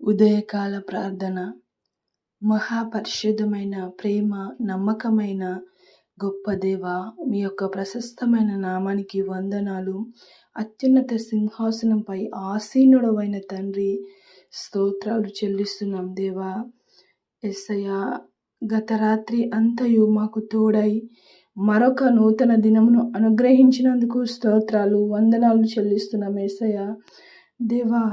ఉదయకాల ప్రార్థన. మహాపరిశుద్ధమైన ప్రేమ నమ్మకమైన గొప్ప దేవ మీ యొక్క ప్రశస్తమైన నామానికి వందనాలు. అత్యున్నత సింహాసనంపై ఆసీనుడవైన తండ్రి స్తోత్రాలు చెల్లిస్తున్నాం దేవా. ఎస్సయ్య గత రాత్రి అంతయు మాకు తోడై మరొక నూతన దినమును అనుగ్రహించినందుకు స్తోత్రాలు వందనాలు చెల్లిస్తున్నాం ఏసయ్య. దేవా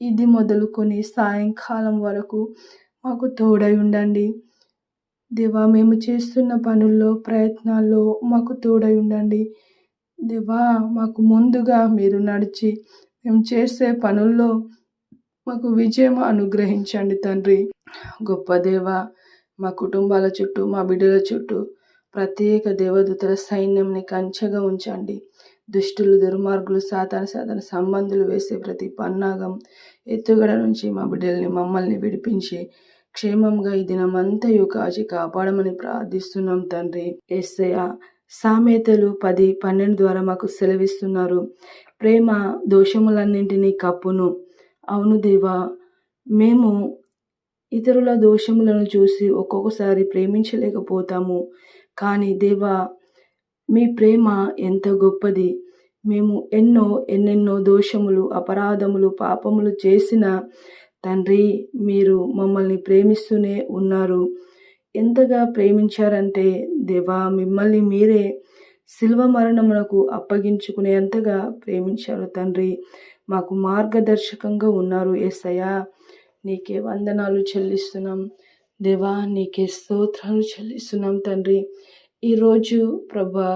ఇది మొదలుకొని సాయంకాలం వరకు మాకు తోడై ఉండండి. దేవా మేము చేస్తున్న పనుల్లో ప్రయత్నాల్లో మాకు తోడై ఉండండి. దేవా మాకు ముందుగా మీరు నడిచి మేము చేసే పనుల్లో మాకు విజయం అనుగ్రహించండి తండ్రి. గొప్ప దేవ మా కుటుంబాల చుట్టూ మా బిడ్డల చుట్టూ ప్రత్యేక దేవదూతల సైన్యంని కంచెగా ఉంచండి. దుష్టులు దుర్మార్గులు సాతాన సాధన సంబంధులు వేసే ప్రతి పన్నాగం ఎత్తుగడ నుంచి మా బిడ్డల్ని మమ్మల్ని విడిపించి క్షేమంగా ఈ దినమంతయు కాచి కాపాడమని ప్రార్థిస్తున్నాం తండ్రి. ఎస్సయ సామెతలు పది పన్నెండు ద్వారా మాకు సెలవిస్తున్నారు. ప్రేమ దోషములన్నింటినీ కప్పును. అవును దేవా మేము ఇతరుల దోషములను చూసి ఒక్కొక్కసారి ప్రేమించలేకపోతాము. కానీ దేవా మీ ప్రేమ ఎంత గొప్పది. మేము ఎన్నో ఎన్నెన్నో దోషములు అపరాధములు పాపములు చేసిన తండ్రి మీరు మమ్మల్ని ప్రేమిస్తూనే ఉన్నారు. ఎంతగా ప్రేమించారంటే దేవా మిమ్మల్ని మీరే శిల్వ మరణమునకు అప్పగించుకునేంతగా ప్రేమించారు తండ్రి. మాకు మార్గదర్శకంగా ఉన్నారు ఏసయ్యా. నీకే వందనాలు చెల్లిస్తున్నాం. దేవా నీకే స్తోత్రాలు చెల్లిస్తున్నాం తండ్రి. ఈరోజు ప్రభా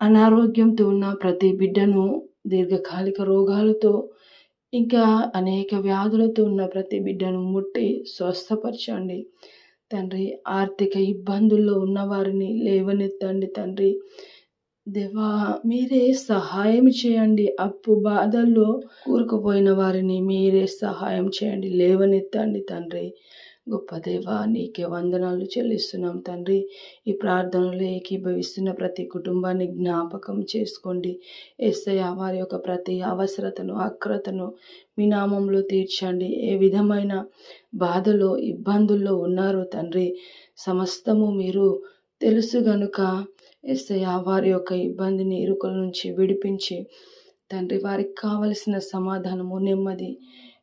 అనారోగ్యంతో ఉన్న ప్రతి బిడ్డను దీర్ఘకాలిక రోగాలతో ఇంకా అనేక వ్యాధులతో ఉన్న ప్రతి బిడ్డను ముట్టి స్వస్థపరచండి. తండ్రి ఆర్థిక ఇబ్బందుల్లో ఉన్నవారిని లేవనెత్తండి తండ్రి. దేవా మీరే సహాయం చేయండి. అప్పు బాధల్లో కూరుకుపోయిన వారిని మీరే సహాయం చేయండి. లేవనెత్తండి తండ్రి. గొప్ప దేవ నీకే వందనాలు చెల్లిస్తున్నాం తండ్రి. ఈ ప్రార్థనలు ఏకీభవిస్తున్న ప్రతి కుటుంబాన్ని జ్ఞాపకం చేసుకోండి. ఎస్ఐ వారి యొక్క ప్రతి అవసరతను అక్రతను మీ నామంలో తీర్చండి. ఏ విధమైన బాధలో ఇబ్బందుల్లో ఉన్నారో తండ్రి సమస్తము మీరు తెలుసు గనుక ఎస్ఐ వారి యొక్క ఇబ్బందిని ఇరుకుల నుంచి విడిపించి తండ్రి వారికి కావలసిన సమాధానము నెమ్మది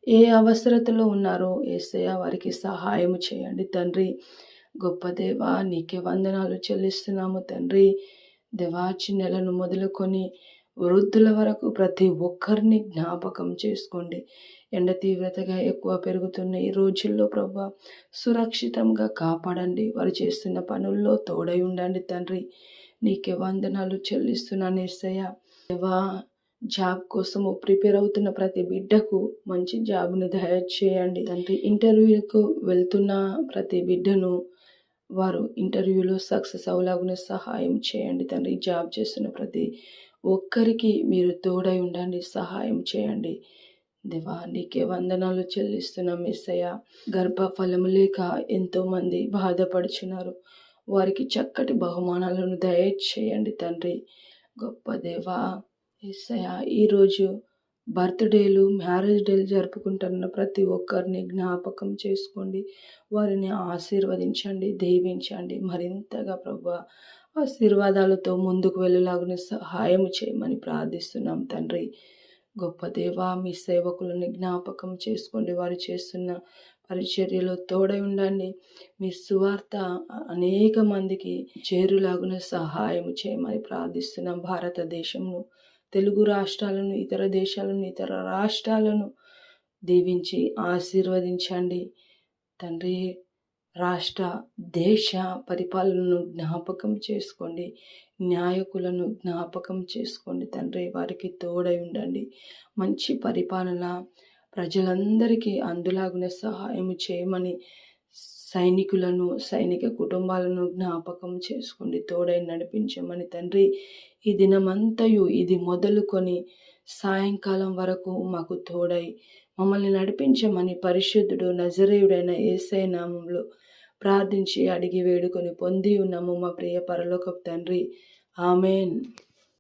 ఏ అవసరతలో ఉన్నారో ఏసయ్య వారికి సహాయం చేయండి. తండ్రి గొప్ప దేవా నీకే వందనాలు చెల్లిస్తున్నాము తండ్రి. దేవాచి నెలను మొదలుకొని వృద్ధుల వరకు ప్రతి ఒక్కరిని జ్ఞాపకం చేసుకోండి. ఎండ తీవ్రతగా ఎక్కువ పెరుగుతున్న ఈ రోజుల్లో ప్రభా సురక్షితంగా కాపాడండి. వారు చేస్తున్న పనుల్లో తోడై ఉండండి తండ్రి. నీకే వందనాలు చెల్లిస్తున్నాను ఏసయ్య. దేవా జాబ్ కోసము ప్రిపేర్ అవుతున్న ప్రతి బిడ్డకు మంచి జాబ్ని దయచేయండి తండ్రి ఇంటర్వ్యూలకు వెళ్తున్న ప్రతి బిడ్డను వారు ఇంటర్వ్యూలో సక్సెస్ అవలాగున సహాయం చేయండి. తండ్రి జాబ్ చేస్తున్న ప్రతి ఒక్కరికి మీరు తోడై ఉండండి సహాయం చేయండి. దేవా నీకే వందనాలు చెల్లిస్తున్నాం ఎస్సయ్య గర్భఫలం లేక ఎంతోమంది బాధపడుచున్నారు. వారికి చక్కటి బహుమానాలను దయచేయండి తండ్రి. గొప్ప దేవా ఈరోజు బర్త్డేలు మ్యారేజ్ డేలు జరుపుకుంటున్న ప్రతి ఒక్కరిని జ్ఞాపకం చేసుకోండి. వారిని ఆశీర్వదించండి దీవించండి. మరింతగా ప్రభు ఆశీర్వాదాలతో ముందుకు వెళ్ళలాగున సహాయం చేయమని ప్రార్థిస్తున్నాం తండ్రి. గొప్ప దేవా మీ సేవకులని జ్ఞాపకం చేసుకోండి. వారు చేస్తున్న పరిచర్యలో తోడై ఉండండి. మీ సువార్త అనేక మందికి చేరులాగున సహాయం చేయమని ప్రార్థిస్తున్నాం. భారతదేశంను తెలుగు రాష్ట్రాలను ఇతర దేశాలను ఇతర రాష్ట్రాలను దీవించి ఆశీర్వదించండి. తండ్రి రాష్ట్ర దేశ పరిపాలనను జ్ఞాపకం చేసుకోండి. న్యాయకులను జ్ఞాపకం చేసుకోండి. తండ్రి వారికి తోడై ఉండండి. మంచి పరిపాలన ప్రజలందరికీ అందులాగునే సహాయం చేయమని సైనికులను సైనిక కుటుంబాలను జ్ఞాపకం చేసుకోండి తోడై నడిపించమని తండ్రి ఈ దినమంతయు ఇది మొదలుకొని సాయంకాలం వరకు మాకు తోడై మమ్మల్ని నడిపించమని పరిశుద్ధుడు నజరేయుడైన ఏసై నామంలో ప్రార్థించి అడిగి వేడుకొని పొంది ఉన్నాము మా ప్రియ పరలోకపు తండ్రి. ఆమెన్.